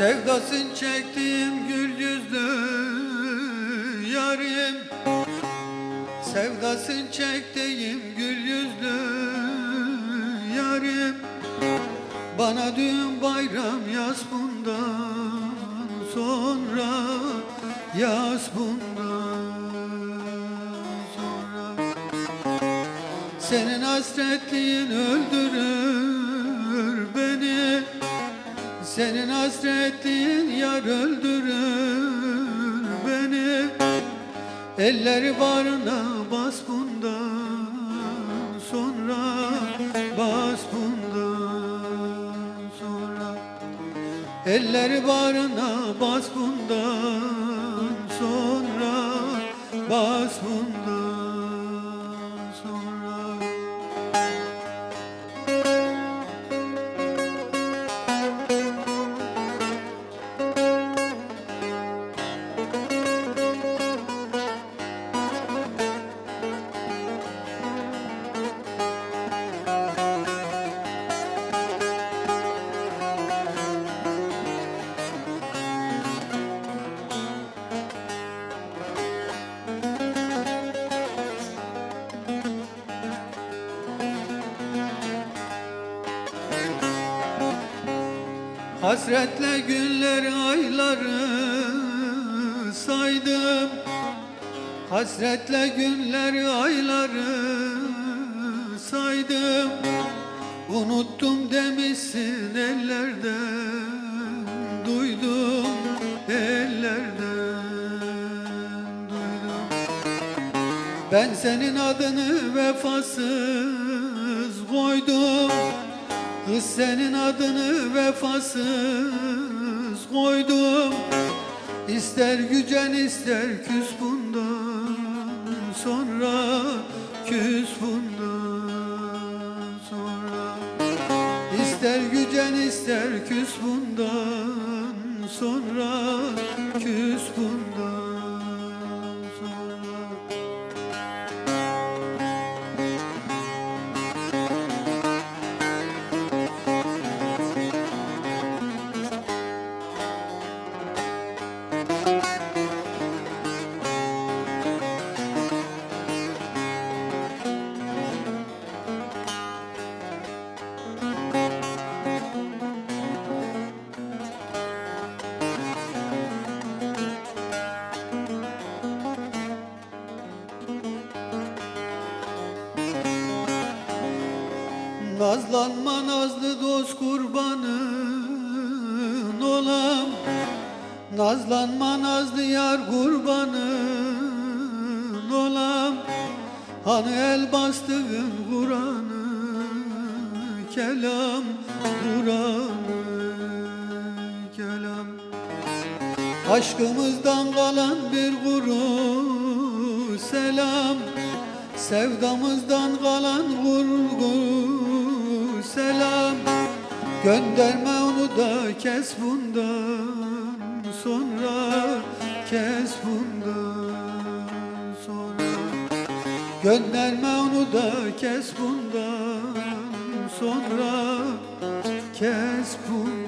Sevdasın çektiğim gül yüzlü yarim. Sevdasın çektiğim gül yüzlü yarim. Bana düğün bayram yaz bundan sonra Yaz bundan sonra. Senin hasretliğin öldürür Senin hasretliğin yar öldürür beni. Elleri barına bas bundan sonra Bas bundan sonra. Elleri barına bas bundan sonra Bas bundan Hasretle günleri ayları saydım. Hasretle günleri ayları saydım. Unuttum demişsin ellerden Duydum ellerden duydum. Ben senin adını vefasız koydum Kız senin adını vefasız koydum. İster gücen ister küs bundan sonra Küs bundan sonra. İster gücen ister küs bundan sonra Küs bundan Nazlanma nazlı dost kurbanın olam. Nazlanma nazlı yar kurbanın olam. Hani el bastığın Kur'an'ı Kelam Kur'an'ı Kelam. Aşkımızdan kalan bir kuru selam. Sevdamızdan kalan selam Gönderme onu da kes bundan sonra Kes bundan sonra. Gönderme onu da kes bundan sonra Kes bundan